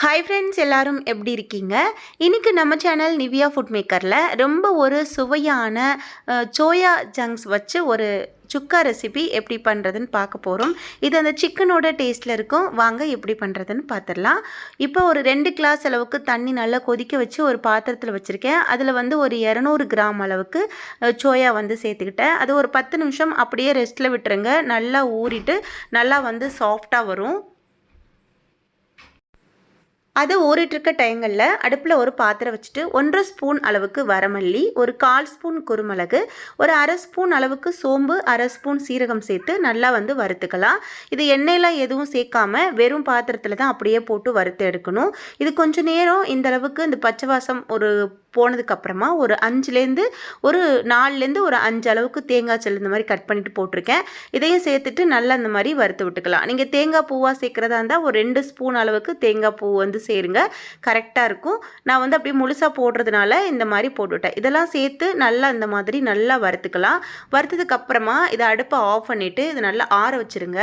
Hi friends எல்லோரும் எப்படி இருக்கீங்க? இன்றைக்கி நம்ம சேனல் நிவியா ஃபுட் மேக்கரில் ரொம்ப ஒரு சுவையான சோயா ஜங்க்ஸ் வச்சு ஒரு சுக்கா ரெசிபி எப்படி பண்ணுறதுன்னு பார்க்க போகிறோம் இது அந்த சிக்கனோட டேஸ்ட்டில் இருக்கும். வாங்க எப்படி பண்ணுறதுன்னு பார்த்துடலாம். இப்போ ஒரு ரெண்டு கிளாஸ் அளவுக்கு தண்ணி நல்லா கொதிக்க வச்சு ஒரு பாத்திரத்தில் வச்சுருக்கேன். அதில் வந்து ஒரு இரநூறு கிராம் அளவுக்கு சோயா வந்து சேர்த்துக்கிட்டேன். அது ஒரு பத்து நிமிஷம் அப்படியே ரெஸ்ட்டில் விட்டுருங்க. நல்லா ஊறிட்டு நல்லா வந்து சாஃப்டாக வரும். அது ஊறிட்டுருக்க டைங்களில் அடுப்பில் ஒரு பாத்திரம் வச்சுட்டு ஒன்றரை ஸ்பூன் அளவுக்கு வரமல்லி ஒரு கால் ஸ்பூன் குருமிளகு ஒரு அரை ஸ்பூன் அளவுக்கு சோம்பு அரை ஸ்பூன் சீரகம் சேர்த்து நல்லா வந்து வறுத்துக்கலாம். இது எண்ணெயெலாம் எதுவும் சேர்க்காம வெறும் பாத்திரத்தில் தான் அப்படியே போட்டு வறுத்து எடுக்கணும். இது கொஞ்சம் நேரம் இந்த அளவுக்கு இந்த பச்சை வாசம் ஒரு போனதுக்கப்புறமா ஒரு அஞ்சுலேருந்து ஒரு நாலுலேருந்து ஒரு அஞ்சு அளவுக்கு தேங்காய் செல் இந்த மாதிரி கட் பண்ணிட்டு போட்டிருக்கேன். இதையும் சேர்த்துட்டு நல்லா இந்த மாதிரி வறுத்து விட்டுக்கலாம். நீங்கள் தேங்காய் பூவாக சேர்க்குறதா இருந்தால் ஒரு ரெண்டு ஸ்பூன் அளவுக்கு தேங்காய் பூ வந்து சேருங்க. கரெக்டாக இருக்கும். நான் வந்து அப்படியே முழுசாக போடுறதுனால இந்த மாதிரி போட்டுவிட்டேன் இதெல்லாம் சேர்த்து நல்லா இந்த மாதிரி நல்லா வறுத்துக்கலாம். வறுத்ததுக்கப்புறமா இதை அடுப்பை ஆஃப் பண்ணிவிட்டு இது நல்லா ஆற வச்சுருங்க.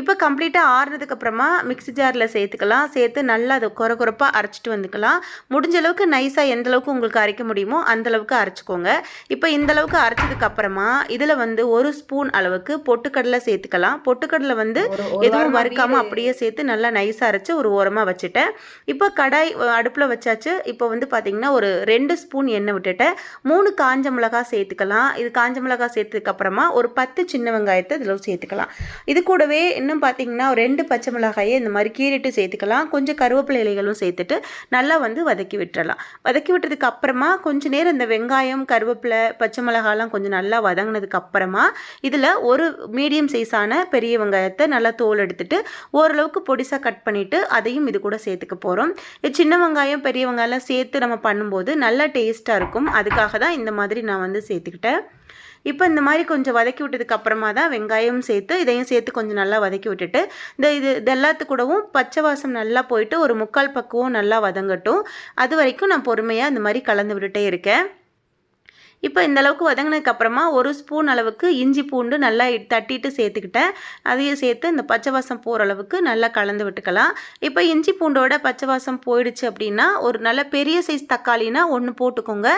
இப்போ கம்ப்ளீட்டாக ஆறுனதுக்கப்புறமா மிக்ஸி ஜாரில் சேர்த்துக்கலாம். சேர்த்து நல்லா அதை குறை குறைப்பாக அரைச்சிட்டு வந்துக்கலாம். முடிஞ்ச அளவுக்கு நைஸாக எந்த அளவுக்கு உங்களுக்கு அரைக்க முடியுமோ அந்த அளவுக்கு அரைச்சிக்கோங்க. இப்போ இந்த அளவுக்கு அரைச்சதுக்கு அப்புறமா இதில் வந்து ஒரு ஸ்பூன் அளவுக்கு பொட்டுக்கடலை சேர்த்துக்கலாம். பொட்டுக்கடலை வந்து எதுவும் வறுக்காமல் அப்படியே சேர்த்து நல்லா நைஸாக அரைச்சி ஒரு ஓரமாக வச்சுட்டேன். இப்போ கடாய் அடுப்பில் வச்சாச்சு. இப்போ வந்து பார்த்திங்கன்னா ஒரு ரெண்டு ஸ்பூன் எண்ணெய் விட்டுட்டேன். மூணு காஞ்ச மிளகாய் சேர்த்துக்கலாம். இது காஞ்ச மிளகாய் சேர்த்ததுக்கப்புறமா ஒரு பத்து சின்ன வெங்காயத்தை இதில் சேர்த்துக்கலாம். இது கூடவே இன்னும் பார்த்தீங்கன்னா ரெண்டு பச்சை மிளகாயை இந்த மாதிரி கீறிட்டு சேர்த்துக்கலாம். கொஞ்சம் கருவேப்பிலை இலைகளும் சேர்த்துட்டு நல்லா வந்து வதக்கி விட்டுறலாம். வதக்கி விட்டதுக்கு அப்புறமா கொஞ்ச நேரம் இந்த வெங்காயம் கருவேப்பிலை பச்சை மிளகாலாம் கொஞ்சம் நல்லா வதங்கினதுக்கு அப்புறமா இதில் ஒரு மீடியம் சைஸான பெரிய வெங்காயத்தை நல்லா தோல் எடுத்துட்டு ஓரளவுக்கு பொடிசாக கட் பண்ணிவிட்டு அதையும் இது கூட சேர்த்துக்க போகிறோம் சின்ன வெங்காயம் பெரிய வெங்காயம்லாம் சேர்த்து நம்ம பண்ணும்போது நல்லா டேஸ்ட்டாக இருக்கும். அதுக்காக தான் இந்த மாதிரி நான் வந்து சேர்த்துக்கிட்டேன். இப்போ இந்த மாதிரி கொஞ்சம் வதக்கி விட்டதுக்கு அப்புறமா தான் வெங்காயம் சேர்த்து இதையும் சேர்த்து கொஞ்சம் நல்லா வதக்கி விட்டுட்டு இந்த இது இது எல்லாத்து கூடவும் பச்சை வாசம் நல்லா போயிட்டு ஒரு முக்கால் பக்குவம் நல்லா வதங்கட்டும். அது வரைக்கும் நான் பொறுமையாக இந்த மாதிரி கலந்து விட்டுட்டே இருக்கேன். இப்போ இந்தளவுக்கு வதங்கினதுக்கப்புறமா வதங்கினதுக்கு அப்புறமா ஒரு ஸ்பூன் அளவுக்கு இஞ்சி பூண்டு நல்லா தட்டிட்டு சேர்த்துக்கிட்டேன். அதையும் சேர்த்து இந்த பச்சை வாசம் போகிற அளவுக்கு நல்லா கலந்து விட்டுக்கலாம். இப்போ இஞ்சி பூண்டோட பச்சை வாசம் போயிடுச்சு அப்படின்னா ஒரு நல்ல பெரிய சைஸ் தக்காளினா ஒன்று போட்டுக்கோங்க.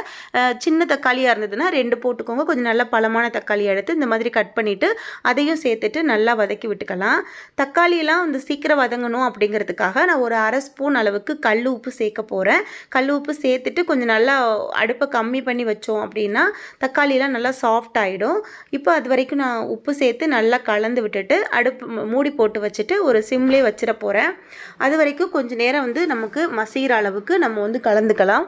சின்ன தக்காளியாக இருந்ததுன்னா ரெண்டு போட்டுக்கோங்க. கொஞ்சம் நல்ல பழமான தக்காளி எடுத்து இந்த மாதிரி கட் பண்ணிவிட்டு அதையும் சேர்த்துட்டு நல்லா வதக்கி விட்டுக்கலாம். தக்காளியெலாம் வந்து சீக்கிரம் வதங்கணும் அப்படிங்கிறதுக்காக நான் ஒரு அரை ஸ்பூன் அளவுக்கு கல் உப்பு சேர்க்க போகிறேன் கல் உப்பு சேர்த்துட்டு கொஞ்சம் நல்லா அடுப்பை கம்மி பண்ணி வச்சோம் அப்படின்னா தக்காளிலாம் நல்லா சாஃப்ட் ஆகிடும் இப்போ அது வரைக்கும் நான் உப்பு சேர்த்து நல்லா கலந்து விட்டுட்டு அடுப்பு மூடி போட்டு வச்சுட்டு ஒரு சிம்லே வச்சிட போகிறேன் அது வரைக்கும் கொஞ்சம் நேரம் வந்து நமக்கு மசிகிற அளவுக்கு நம்ம வந்து கலந்துக்கலாம்.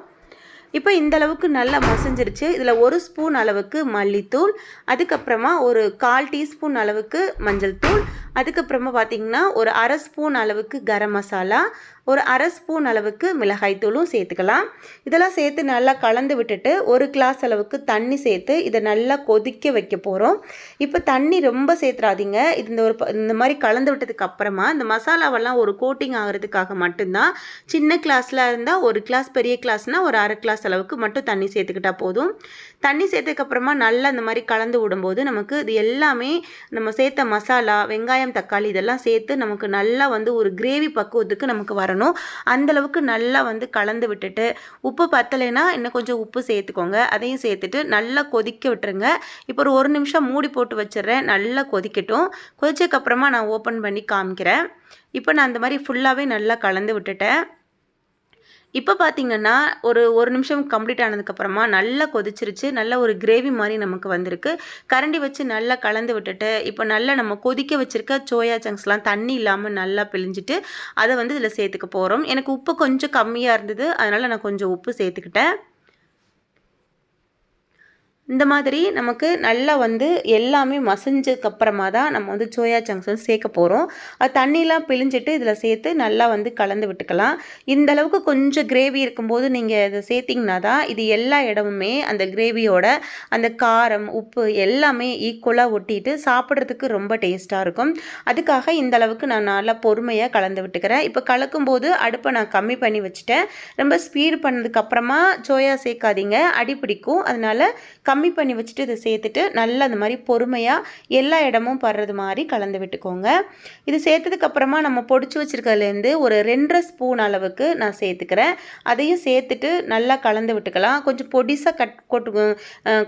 இப்போ இந்த அளவுக்கு நல்லா மசிஞ்சிருச்சு. இதில் ஒரு ஸ்பூன் அளவுக்கு மல்லித்தூள் அதுக்கப்புறமா ஒரு கால் டீஸ்பூன் அளவுக்கு மஞ்சள் தூள் அதுக்கப்புறமா பார்த்திங்கன்னா ஒரு அரை ஸ்பூன் அளவுக்கு கரம் மசாலா ஒரு அரை ஸ்பூன் அளவுக்கு மிளகாய்த்தூளும் சேர்த்துக்கலாம். இதெல்லாம் சேர்த்து நல்லா கலந்து விட்டுட்டு ஒரு கிளாஸ் அளவுக்கு தண்ணி சேர்த்து இதை நல்லா கொதிக்க வைக்க போகிறோம் இப்போ தண்ணி ரொம்ப சேர்த்துறாதீங்க. இது இந்த ஒரு ப- இந்த மாதிரி கலந்து விட்டதுக்கு அப்புறமா இந்த மசாலாவெல்லாம் ஒரு கோட்டிங் ஆகிறதுக்காக மட்டும்தான். சின்ன கிளாஸில் இருந்தால் ஒரு கிளாஸ் பெரிய கிளாஸ்னால் ஒரு அரை கிளாஸ் அளவுக்கு மட்டும் தண்ணி சேர்த்துக்கிட்டா போதும். தண்ணி சேர்த்ததுக்கப்புறமா நல்லா இந்த மாதிரி கலந்து விடும்போது நமக்கு இது எல்லாமே நம்ம சேர்த்த மசாலா வெங்காயம் தக்காளி இதெல்லாம் சேர்த்து நமக்கு நல்லா வந்து ஒரு கிரேவி பக்குவத்துக்கு நமக்கு வரணும். அந்த அளவுக்கு நல்லா வந்து கலந்து விட்டுட்டு உப்பு பத்தலைன்னா இன்னும் கொஞ்சம் உப்பு சேர்த்துக்கோங்க. அதையும் சேர்த்துட்டு நல்லா கொதிக்க விட்டுருங்க. இப்போ ஒரு ஒரு நிமிஷம் மூடி போட்டு வச்சிடுறேன். நல்லா கொதிக்கட்டும். கொதிச்சதுக்கப்புறமா நான் ஓப்பன் பண்ணி காமிக்கிறேன். இப்போ நான் அந்த மாதிரி ஃபுல்லாகவே நல்லா கலந்து விட்டுட்டேன். இப்போ பார்த்தீங்கன்னா ஒரு ஒரு நிமிஷம் கம்ப்ளீட் ஆனதுக்கப்புறமா நல்லா கொதிச்சிருச்சு. நல்ல ஒரு கிரேவி மாதிரி நமக்கு வந்திருக்கு. கரண்டி வச்சு நல்லா கலந்து விட்டுட்டு இப்போ நல்லா நம்ம கொதிக்க வச்சுருக்க சோயா சங்க்ஸ்லாம் தண்ணி இல்லாமல் நல்லா பிழிஞ்சிட்டு அதை வந்து இதில் சேர்த்துக்க போகிறோம் எனக்கு உப்பு கொஞ்சம் கம்மியாக இருந்தது. அதனால் நான் கொஞ்சம் உப்பு சேர்த்துக்கிட்டேன். இந்த மாதிரி நமக்கு நல்லா வந்து எல்லாமே மசிஞ்சதுக்கப்புறமா தான் நம்ம வந்து சோயா சங்க்ஸ் வந்து சேர்க்க போகிறோம் அது தண்ணிலாம் பிழிஞ்சிட்டு இதில் சேர்த்து நல்லா வந்து கலந்து விட்டுக்கலாம். இந்த அளவுக்கு கொஞ்சம் கிரேவி இருக்கும்போது நீங்கள் இதை சேர்த்திங்கன்னா தான் இது எல்லா இடமுமே அந்த கிரேவியோட அந்த காரம் உப்பு எல்லாமே ஈக்குவலாக ஒட்டிட்டு சாப்பிட்றதுக்கு ரொம்ப டேஸ்ட்டாக இருக்கும். அதுக்காக இந்த அளவுக்கு நான் நல்லா பொறுமையாக கலந்து விட்டுக்கிறேன். இப்போ கலக்கும்போது அடுப்பை நான் கம்மி பண்ணி வச்சுட்டேன். ரொம்ப ஸ்பீடு பண்ணதுக்கப்புறமா சோயா சேர்க்காதீங்க. அடி பிடிக்கும். அதனால் கம் கம்மி பண்ணி வச்சுட்டு இதை சேர்த்துட்டு நல்லா அந்த மாதிரி பொறுமையாக எல்லா இடமும் படுறது மாதிரி கலந்து விட்டுக்கோங்க. இது சேர்த்ததுக்கப்புறமா நம்ம பொடிச்சு வச்சுருக்கிறதுலேருந்து ஒரு ரெண்டரை ஸ்பூன் அளவுக்கு நான் சேர்த்துக்கிறேன். அதையும் சேர்த்துட்டு நல்லா கலந்து விட்டுக்கலாம். கொஞ்சம் பொடிசாக கட் கொட்டு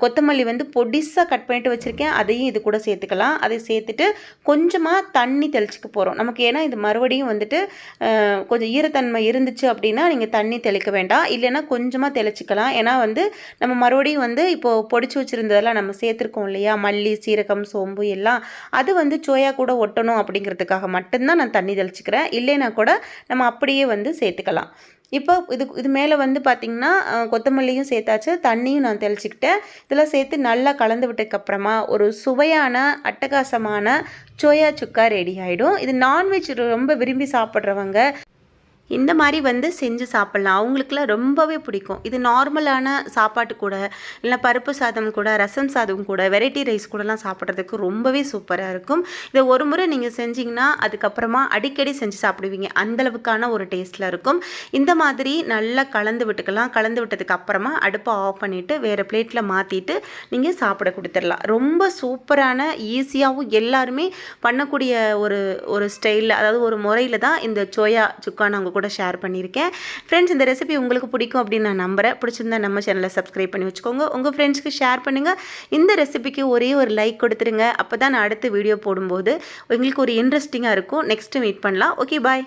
கொத்தமல்லி வந்து பொடிசாக கட் பண்ணிட்டு வச்சுருக்கேன். அதையும் இது கூட சேர்த்துக்கலாம். அதை சேர்த்துட்டு கொஞ்சமாக தண்ணி தெளிச்சுக்க போகிறோம் நமக்கு ஏன்னா இது மறுபடியும் வந்துட்டு கொஞ்சம் ஈரத்தன்மை இருந்துச்சு அப்படின்னா நீங்கள் தண்ணி தெளிக்க வேண்டாம். இல்லைன்னா கொஞ்சமாக தெளிச்சிக்கலாம். ஏன்னா வந்து நம்ம மறுபடியும் வந்து இப்போது பொடிச்சு வச்சுருந்ததெல்லாம் நம்ம சேர்த்துருக்கோம் இல்லையா? மல்லி சீரகம் சோம்பு எல்லாம். அது வந்து சோயா கூட ஒட்டணும் அப்படிங்கிறதுக்காக மட்டும்தான் நான் தண்ணி தெளிச்சுக்கிறேன். இல்லைன்னா கூட நம்ம அப்படியே வந்து சேர்த்துக்கலாம். இப்போ இது இது மேலே வந்து பார்த்திங்கன்னா கொத்தமல்லியும் சேர்த்தாச்சு. தண்ணியும் நான் தெளிச்சுக்கிட்டேன். இதெல்லாம் சேர்த்து நல்லா கலந்து விட்டதுக்கப்புறமா ஒரு சுவையான அட்டகாசமான சோயா சுக்கா ரெடி ஆகிடும் இது நான்வெஜ் ரொம்ப விரும்பி சாப்பிட்றவங்க இந்த மாதிரி வந்து செஞ்சு சாப்பிட்லாம். அவங்களுக்குலாம் ரொம்பவே பிடிக்கும். இது நார்மலான சாப்பாட்டு கூட இல்லை பருப்பு சாதம் கூட ரசம் சாதம் கூட வெரைட்டி ரைஸ் கூடலாம் சாப்பிட்றதுக்கு ரொம்பவே சூப்பராக இருக்கும். இதை ஒரு முறை நீங்கள் செஞ்சிங்கன்னா அதுக்கப்புறமா அடிக்கடி செஞ்சு சாப்பிடுவீங்க. அந்தளவுக்கான ஒரு டேஸ்ட்டில் இருக்கும். இந்த மாதிரி நல்லா கலந்து விட்டுக்கலாம். கலந்து விட்டதுக்கு அப்புறமா அடுப்பை ஆஃப் பண்ணிவிட்டு வேறு பிளேட்டில் மாற்றிட்டு நீங்கள் சாப்பிட கொடுத்துடலாம். ரொம்ப சூப்பரான ஈஸியாகவும் எல்லாருமே பண்ணக்கூடிய ஒரு ஒரு ஸ்டைலில் அதாவது ஒரு முறையில் தான் இந்த சோயா சுக்கா அவங்க கூட ஷேர் பண்ணியிருக்கேன். ஃப்ரெண்ட்ஸ் இந்த ரெசிபி உங்களுக்கு பிடிக்கும் அப்படின்னு நான் நம்புகிறேன் பிடிச்சிருந்தா நம்ம சேனலை சப்ஸ்கிரைப் பண்ணி வச்சுக்கோங்க. உங்கள் ஃப்ரெண்ட்ஸ்க்கு ஷேர் பண்ணுங்கள் இந்த ரெசிபிக்கு ஒரே ஒரு லைக் கொடுத்துருங்க. அப்போ தான் நான் அடுத்த வீடியோ போடும்போது உங்களுக்கு ஒரு இன்ட்ரெஸ்டிங்காக இருக்கும். நெக்ஸ்ட்டு மீட் பண்ணலாம். Okay bye